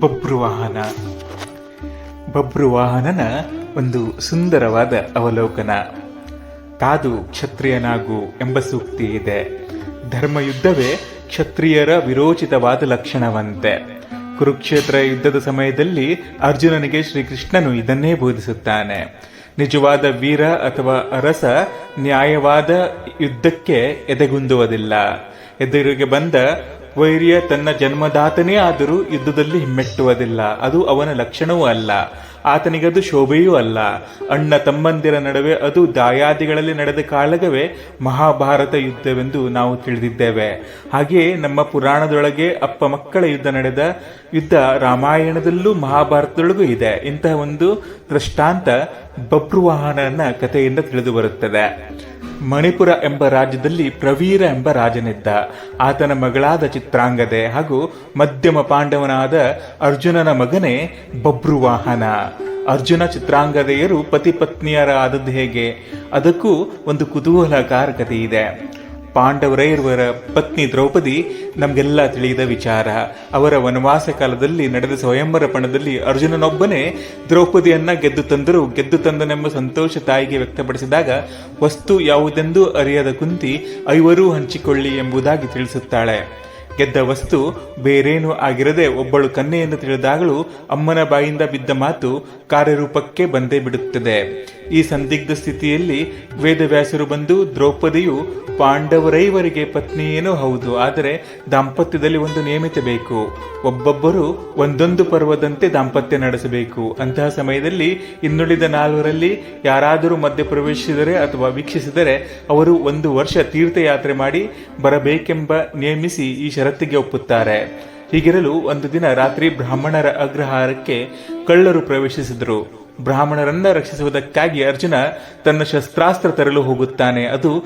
ಬಬ್ರುವಾಹನ. ಬಬ್ರುವಾಹನನ ಒಂದು ಸುಂದರವಾದ ಅವಲೋಕನ. ಕಾದು ಕ್ಷತ್ರಿಯನಾಗು ಎಂಬ ಸೂಕ್ತಿ ಇದೆ. ಧರ್ಮಯುದ್ಧವೇ ಕ್ಷತ್ರಿಯರ ವಿರೋಚಿತವಾದ ಲಕ್ಷಣವಂತೆ. ಕುರುಕ್ಷೇತ್ರ ಯುದ್ಧದ ಸಮಯದಲ್ಲಿ ಅರ್ಜುನನಿಗೆ ಶ್ರೀಕೃಷ್ಣನು ಇದನ್ನೇ ಬೋಧಿಸುತ್ತಾನೆ. ನಿಜವಾದ ವೀರ ಅಥವಾ ಅರಸ ನ್ಯಾಯವಾದ ಯುದ್ಧಕ್ಕೆ ಎದೆಗುಂದುವುದಿಲ್ಲ. ಎದುರಿಗೆ ಬಂದ ವೈರ್ಯ ತನ್ನ ಜನ್ಮದಾತನೇ ಆದರೂ ಯುದ್ಧದಲ್ಲಿ ಹಿಮ್ಮೆಟ್ಟುವುದಿಲ್ಲ. ಅದು ಅವನ ಲಕ್ಷಣವೂ ಅಲ್ಲ. ಆತನಿಗದು ಶೋಭೆಯೂ ಅಲ್ಲ. ಅಣ್ಣ ತಮ್ಮಂದಿರ ನಡುವೆ ಅದು ದಾಯಾದಿಗಳಲ್ಲಿ ನಡೆದ ಕಾಳಗವೇ ಮಹಾಭಾರತ ಯುದ್ಧವೆಂದು ನಾವು ತಿಳಿದಿದ್ದೇವೆ. ಹಾಗೆಯೇ ನಮ್ಮ ಪುರಾಣದೊಳಗೆ ಅಪ್ಪ ಮಕ್ಕಳ ಯುದ್ಧ ನಡೆದ ಯುದ್ಧ ರಾಮಾಯಣದಲ್ಲೂ ಮಹಾಭಾರತದೊಳಗೂ ಇದೆ. ಇಂತಹ ಒಂದು ದೃಷ್ಟಾಂತ ಬಬ್ರುವಾಹನನ ಕಥೆಯಿಂದ ತಿಳಿದು ಬರುತ್ತದೆ. ಮಣಿಪುರ ಎಂಬ ರಾಜ್ಯದಲ್ಲಿ ಪ್ರವೀರ ಎಂಬ ರಾಜನಿದ್ದ. ಆತನ ಮಗಳಾದ ಚಿತ್ರಾಂಗದೆ ಹಾಗೂ ಮಧ್ಯಮ ಪಾಂಡವನಾದ ಅರ್ಜುನನ ಮಗನೇ ಬಬ್ರುವಾಹನ. ಅರ್ಜುನ ಚಿತ್ರಾಂಗದೆಯರು ಪತಿ ಪತ್ನಿಯರಾದದ್ದು ಹೇಗೆ? ಅದಕ್ಕೂ ಒಂದು ಕುತೂಹಲಕಾರಕತೆ ಇದೆ. ಪಾಂಡವರೈರ್ವರ ಪತ್ನಿ ದ್ರೌಪದಿ, ನಮಗೆಲ್ಲ ತಿಳಿದ ವಿಚಾರ. ಅವರ ವನವಾಸ ಕಾಲದಲ್ಲಿ ನಡೆದ ಸ್ವಯಂವರ ಪಣದಲ್ಲಿ ಅರ್ಜುನನೊಬ್ಬನೇ ದ್ರೌಪದಿಯನ್ನ ಗೆದ್ದು ತಂದರು. ಗೆದ್ದು ತಂದನೆಂಬ ಸಂತೋಷ ತಾಯಿಗೆ ವ್ಯಕ್ತಪಡಿಸಿದಾಗ ವಸ್ತು ಯಾವುದೆಂದು ಅರಿಯದ ಕುಂತಿ, ಐವರೂ ಹಂಚಿಕೊಳ್ಳಿ ಎಂಬುದಾಗಿ ತಿಳಿಸುತ್ತಾಳೆ. ಗೆದ್ದ ವಸ್ತು ಬೇರೇನೂ ಆಗಿರದೆ ಒಬ್ಬಳು ಕನ್ಯೆಯನ್ನು ತಿಳಿದಾಗಲೂ ಅಮ್ಮನ ಬಾಯಿಂದ ಬಿದ್ದ ಮಾತು ಕಾರ್ಯರೂಪಕ್ಕೆ ಬಂದೇ ಬಿಡುತ್ತದೆ. ಈ ಸಂದಿಗ್ಧ ಸ್ಥಿತಿಯಲ್ಲಿ ವೇದವ್ಯಾಸರು ಬಂದು ದ್ರೌಪದಿಯು ಪಾಂಡವರೈವರಿಗೆ ಪತ್ನಿಯೇನೂ ಹೌದು, ಆದರೆ ದಾಂಪತ್ಯದಲ್ಲಿ ಒಂದು ನಿಯಮಿತ ಬೇಕು. ಒಬ್ಬೊಬ್ಬರು ಒಂದೊಂದು ಪರ್ವದಂತೆ ದಾಂಪತ್ಯ ನಡೆಸಬೇಕು. ಅಂತಹ ಸಮಯದಲ್ಲಿ ಇನ್ನುಳಿದ ನಾಲ್ವರಲ್ಲಿ ಯಾರಾದರೂ ಮಧ್ಯ ಪ್ರವೇಶಿಸಿದರೆ ಅಥವಾ ವೀಕ್ಷಿಸಿದರೆ ಅವರು ಒಂದು ವರ್ಷ ತೀರ್ಥಯಾತ್ರೆ ಮಾಡಿ ಬರಬೇಕೆಂಬ ನೇಮಿಸಿ ಈ ಷರತ್ತಿಗೆ ಒಪ್ಪುತ್ತಾರೆ. ಹೀಗಿರಲು ಒಂದು ದಿನ ರಾತ್ರಿ ಬ್ರಾಹ್ಮಣರ ಅಗ್ರಹಾರಕ್ಕೆ ಕಳ್ಳರು ಪ್ರವೇಶಿಸಿದರು. ಬ್ರಾಹ್ಮಣರನ್ನ ರಕ್ಷಿಸುವುದಕ್ಕಾಗಿ ಅರ್ಜುನ ತನ್ನ ಶಸ್ತ್ರಾಸ್ತ್ರ ತರಲು ಹೋಗುತ್ತಾನೆ. ಅದು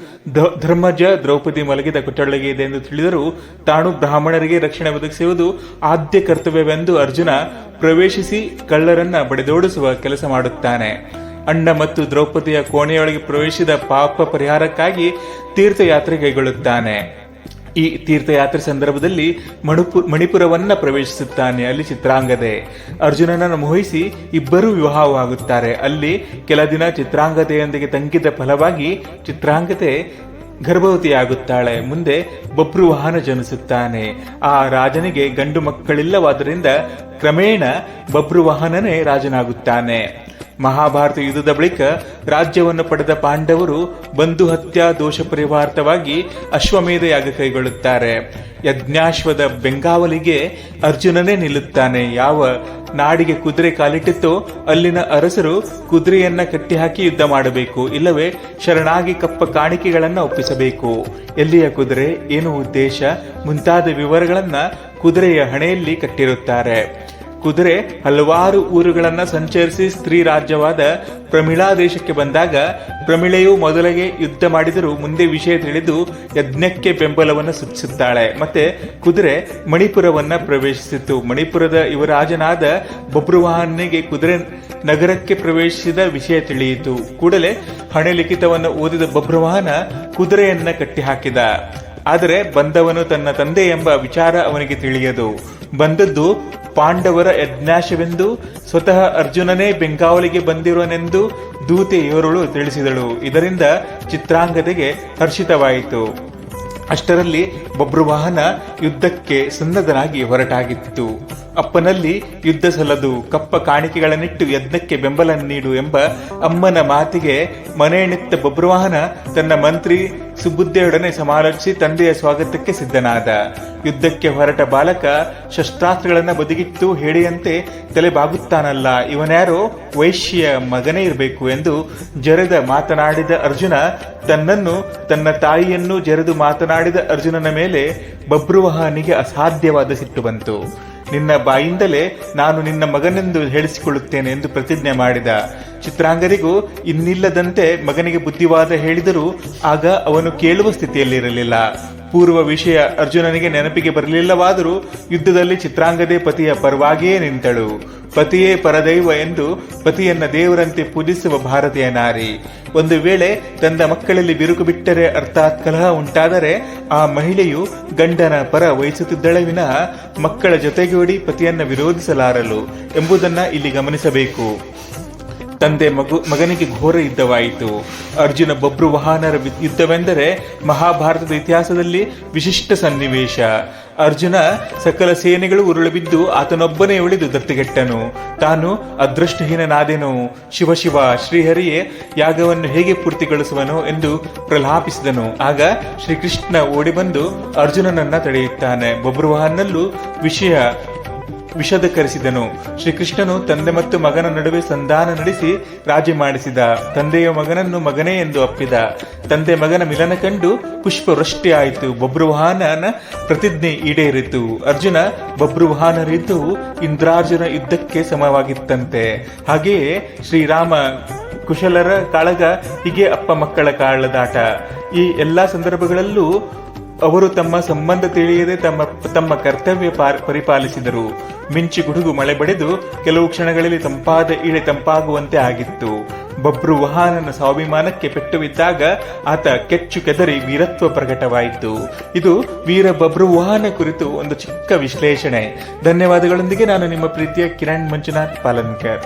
ಧರ್ಮಜ ದ್ರೌಪದಿ ಮಲಗಿದ ಕೊಠಳಿಗೆ ಇದೆ ಎಂದು ತಿಳಿದರೂ ತಾನು ಬ್ರಾಹ್ಮಣರಿಗೆ ರಕ್ಷಣೆ ಒದಗಿಸುವುದು ಆದ್ಯ ಕರ್ತವ್ಯವೆಂದು ಅರ್ಜುನ ಪ್ರವೇಶಿಸಿ ಕಳ್ಳರನ್ನ ಬಡಿದೋಡಿಸುವ ಕೆಲಸ ಮಾಡುತ್ತಾನೆ. ಅಣ್ಣ ಮತ್ತು ದ್ರೌಪದಿಯ ಕೋಣೆಯೊಳಗೆ ಪ್ರವೇಶಿಸಿದ ಪಾಪ ಪರಿಹಾರಕ್ಕಾಗಿ ತೀರ್ಥಯಾತ್ರೆ ಕೈಗೊಳ್ಳುತ್ತಾನೆ. ಈ ತೀರ್ಥಯಾತ್ರೆ ಸಂದರ್ಭದಲ್ಲಿ ಮಣಿಪು, ಮಣಿಪುರವನ್ನ ಪ್ರವೇಶಿಸುತ್ತಾನೆ ಅಲ್ಲಿ ಚಿತ್ರಾಂಗದೆ. ಅರ್ಜುನನನ್ನು ಮೋಹಿಸಿ ಇಬ್ಬರೂ ವಿವಾಹವಾಗುತ್ತಾರೆ. ಅಲ್ಲಿ ಕೆಲ ದಿನ ಚಿತ್ರಾಂಗದೆಯೊಂದಿಗೆ ತಂಗಿದ ಫಲವಾಗಿ ಚಿತ್ರಾಂಗತೆ ಗರ್ಭವತಿಯಾಗುತ್ತಾಳೆ. ಮುಂದೆ ಬಬ್ರು ವಾಹನ ಜನಿಸುತ್ತಾನೆ. ಆ ರಾಜನಿಗೆ ಗಂಡು ಮಕ್ಕಳಿಲ್ಲವಾದ್ದರಿಂದ ಕ್ರಮೇಣ ಬಬ್ರುವಾಹನನೇ ರಾಜನಾಗುತ್ತಾನೆ. ಮಹಾಭಾರತ ಯುದ್ಧದ ಬಳಿಕ ರಾಜ್ಯವನ್ನು ಪಡೆದ ಪಾಂಡವರು ಬಂಧು ಹತ್ಯಾ ದೋಷ ಪರಿವಾರ್ತವಾಗಿ ಅಶ್ವಮೇಧ ಯಾಗ ಕೈಗೊಳ್ಳುತ್ತಾರೆ. ಯಜ್ಞಾಶ್ವದ ಬೆಂಗಾವಲಿಗೆ ಅರ್ಜುನನೇ ನಿಲ್ಲುತ್ತಾನೆ. ಯಾವ ನಾಡಿಗೆ ಕುದುರೆ ಕಾಲಿಟ್ಟಿತ್ತೋ ಅಲ್ಲಿನ ಅರಸರು ಕುದುರೆಯನ್ನ ಕಟ್ಟಿಹಾಕಿ ಯುದ್ಧ ಮಾಡಬೇಕು. ಇಲ್ಲವೇ ಶರಣಾಗಿ ಕಪ್ಪ ಕಾಣಿಕೆಗಳನ್ನ ಒಪ್ಪಿಸಬೇಕು. ಎಲ್ಲಿಯ ಕುದುರೆ, ಏನು ಉದ್ದೇಶ, ಮುಂತಾದ ವಿವರಗಳನ್ನ ಕುದುರೆಯ ಹಣೆಯಲ್ಲಿ ಕಟ್ಟಿರುತ್ತಾರೆ. ಕುದುರೆ ಹಲವಾರು ಊರುಗಳನ್ನು ಸಂಚರಿಸಿ ಸ್ತ್ರೀ ರಾಜ್ಯವಾದ ಪ್ರಮಿಳಾ ದೇಶಕ್ಕೆ ಬಂದಾಗ ಪ್ರಮಿಳೆಯು ಮೊದಲಿಗೆ ಯುದ್ಧ ಮಾಡಿದರೂ ಮುಂದೆ ವಿಷಯ ತಿಳಿದು ಯಜ್ಞಕ್ಕೆ ಬೆಂಬಲವನ್ನು ಸೂಚಿಸುತ್ತಾಳೆ. ಮತ್ತೆ ಕುದುರೆ ಮಣಿಪುರವನ್ನ ಪ್ರವೇಶಿಸಿತು. ಮಣಿಪುರದ ಯುವರಾಜನಾದ ಬಬ್ರುವಾಹನಿಗೆ ಕುದುರೆ ನಗರಕ್ಕೆ ಪ್ರವೇಶಿಸಿದ ವಿಷಯ ತಿಳಿಯಿತು. ಕೂಡಲೇ ಹಣೆ ಲಿಖಿತವನ್ನು ಓದಿದ ಬಬ್ರುವಾಹನ ಕುದುರೆಯನ್ನ ಕಟ್ಟಿಹಾಕಿದ. ಆದರೆ ಬಂದವನು ತನ್ನ ತಂದೆ ಎಂಬ ವಿಚಾರ ಅವನಿಗೆ ತಿಳಿಯದು. ಬಂದದ್ದು ಪಾಂಡವರ ಯಜ್ಞಾಶವೆಂದು ಸ್ವತಃ ಅರ್ಜುನನೇ ಬೆಂಗಾವಲಿಗೆ ಬಂದಿರುವನೆಂದು ದೂತೆ ಇವರುಳು ತಿಳಿಸಿದಳು. ಇದರಿಂದ ಚಿತ್ರಾಂಗದೆಗೆ ಹರ್ಷಿತವಾಯಿತು. ಅಷ್ಟರಲ್ಲಿ ಬಬ್ರುವಾಹನ ಯುದ್ಧಕ್ಕೆ ಸನ್ನದ್ಧನಾಗಿ ಹೊರಟಾಗಿತ್ತು. ಅಪ್ಪನಲ್ಲಿ ಯುದ್ಧ ಸಲ್ಲದು, ಕಪ್ಪ ಕಾಣಿಕೆಗಳನ್ನಿಟ್ಟು ಯಜ್ಞಕ್ಕೆ ಬೆಂಬಲ ನೀಡು ಎಂಬ ಅಮ್ಮನ ಮಾತಿಗೆ ಮನೆಯಣಿತ್ತ ಬಬ್ರುವಾಹನ ತನ್ನ ಮಂತ್ರಿ ಸುಬುದ್ಧೆಯೊಡನೆ ಸಮಾಲೋಚಿಸಿ ತಂದೆಯ ಸ್ವಾಗತಕ್ಕೆ ಸಿದ್ಧನಾದ. ಯುದ್ಧಕ್ಕೆ ಹೊರಟ ಬಾಲಕ ಶಸ್ತ್ರಾಸ್ತ್ರಗಳನ್ನ ಬದಿಗಿಟ್ಟು ಹೇಳಿಯಂತೆ ತಲೆ ಬಾಗುತ್ತಾನಲ್ಲ ಇವನ್ಯಾರೋ ವೈಶ್ಯ ಮಗನೇ ಇರಬೇಕು ಎಂದು ಜರೆದ ಮಾತನಾಡಿದ ಅರ್ಜುನ ತನ್ನನ್ನು ತನ್ನ ತಾಯಿಯನ್ನು ಜರೆದು ಮಾತನಾಡಿದ ಅರ್ಜುನನ ಮೇಲೆ ಬಬ್ರುವಹನಿಗೆ ಅಸಾಧ್ಯವಾದ ಸಿಟ್ಟು ಬಂತು. ನಿನ್ನ ಬಾಯಿಂದಲೇ ನಾನು ನಿನ್ನ ಮಗನೆಂದು ಹೇಳಿಸಿಕೊಳ್ಳುತ್ತೇನೆ ಎಂದು ಪ್ರತಿಜ್ಞೆ ಮಾಡಿದ. ಚಿತ್ರಾಂಗರಿಗೂ ಇನ್ನಿಲ್ಲದಂತೆ ಮಗನಿಗೆ ಬುದ್ಧಿವಾದ ಹೇಳಿದರೂ ಆಗ ಅವನು ಕೇಳುವ ಸ್ಥಿತಿಯಲ್ಲಿರಲಿಲ್ಲ. ಪೂರ್ವ ವಿಷಯ ಅರ್ಜುನನಿಗೆ ನೆನಪಿಗೆ ಬರಲಿಲ್ಲವಾದರೂ ಯುದ್ಧದಲ್ಲಿ ಚಿತ್ರಾಂಗದೆ ಪತಿಯ ಪರವಾಗಿಯೇ ನಿಂತಳು. ಪತಿಯೇ ಪರದೈವ ಎಂದು ಪತಿಯನ್ನ ದೇವರಂತೆ ಪೂಜಿಸುವ ಭಾರತೀಯ ನಾರಿ. ಒಂದು ವೇಳೆ ತಂದ ಮಕ್ಕಳಲ್ಲಿ ಬಿರುಕು ಬಿಟ್ಟರೆ ಅರ್ಥಾತ್ ಕಲಹ ಉಂಟಾದರೆ ಆ ಮಹಿಳೆಯು ಗಂಡನ ಪರ ವಹಿಸುತ್ತಿದ್ದಳೆ ವಿನಃ ಮಕ್ಕಳ ಜೊತೆಗೂಡಿ ಪತಿಯನ್ನ ವಿರೋಧಿಸಲಾರಲು ಎಂಬುದನ್ನ ಇಲ್ಲಿ ಗಮನಿಸಬೇಕು. ತಂದೆ ಮಗು ಮಗನಿಗೆ ಘೋರ ಯುದ್ಧವಾಯಿತು. ಅರ್ಜುನ ಬಬ್ರು ವಾಹನರ ಯುದ್ಧವೆಂದರೆ ಮಹಾಭಾರತದ ಇತಿಹಾಸದಲ್ಲಿ ವಿಶಿಷ್ಟ ಸನ್ನಿವೇಶ. ಅರ್ಜುನ ಸಕಲ ಸೇನೆಗಳು ಉರುಳು ಬಿದ್ದು ಆತನೊಬ್ಬನೇ ಉಳಿದು ದತ್ತಿಗೆಟ್ಟನು. ತಾನು ಅದೃಷ್ಟಹೀನನಾದೆನು. ಶಿವಶಿವ ಶಿವ ಶ್ರೀಹರಿಯೇ, ಯಾಗವನ್ನು ಹೇಗೆ ಪೂರ್ತಿಗೊಳಿಸುವನು ಎಂದು ಪ್ರಲಾಪಿಸಿದನು. ಆಗ ಶ್ರೀಕೃಷ್ಣ ಓಡಿಬಂದು ಅರ್ಜುನನನ್ನ ತಡೆಯುತ್ತಾನೆ. ಬಬ್ರುವಾಹನಲ್ಲೂ ವಿಷಯ ವಿಷದಕರಿಸಿದನು ಶ್ರೀಕೃಷ್ಣನು ತಂದೆ ಮತ್ತು ಮಗನ ನಡುವೆ ಸಂಧಾನ ನಡೆಸಿ ರಾಜಿ ಮಾಡಿಸಿದ. ತಂದೆಯ ಮಗನನ್ನು ಮಗನೇ ಎಂದು ಅಪ್ಪಿದ. ತಂದೆ ಮಗನ ಮಿಲನ ಕಂಡು ಪುಷ್ಪವೃಷ್ಟಿ ಆಯಿತು ಬಬ್ರುವಾಹನನ ಪ್ರತಿಜ್ಞೆ ಈಡೇರಿತು. ಅರ್ಜುನ ಬಬ್ರುವಾಹನ ಇಂದ್ರಾರ್ಜುನ ಯುದ್ಧಕ್ಕೆ ಸಮವಾಗಿತ್ತಂತೆ. ಹಾಗೆಯೇ ಶ್ರೀರಾಮ ಕುಶಲರ ಕಾಳಗ ಹೀಗೆ ಅಪ್ಪ ಮಕ್ಕಳ ಕಾಳದಾಟ ಈ ಎಲ್ಲಾ ಸಂದರ್ಭಗಳಲ್ಲೂ ಅವರು ತಮ್ಮ ಸಂಬಂಧ ತಿಳಿಯದೆ ತಮ್ಮ ತಮ್ಮ ಕರ್ತವ್ಯ ಪಾರ್- ಪರಿಪಾಲಿಸಿದರು. ಮಿಂಚಿ ಗುಡುಗು ಮಳೆ ಬಡಿದು ಕೆಲವು ಕ್ಷಣಗಳಲ್ಲಿ ತಂಪಾದ ಇಳೆ ತಂಪಾಗುವಂತೆ ಆಗಿತ್ತು. ಬಬ್ರು ವಾಹನನ ಸ್ವಾಭಿಮಾನಕ್ಕೆ ಪೆಟ್ಟು ಬಿದ್ದಾಗ ಆತ ಕೆಚ್ಚು ಕೆದರಿ ವೀರತ್ವ ಪ್ರಕಟವಾಯಿತು. ಇದು ವೀರ ಬಬ್ರು ವಾಹನ ಕುರಿತು ಒಂದು ಚಿಕ್ಕ ವಿಶ್ಲೇಷಣೆ. ಧನ್ಯವಾದಗಳೊಂದಿಗೆ ನಾನು ನಿಮ್ಮ ಪ್ರೀತಿಯ ಕಿರಣ್ ಮಂಜುನಾಥ್ ಪಾಲನ್ಕರ್.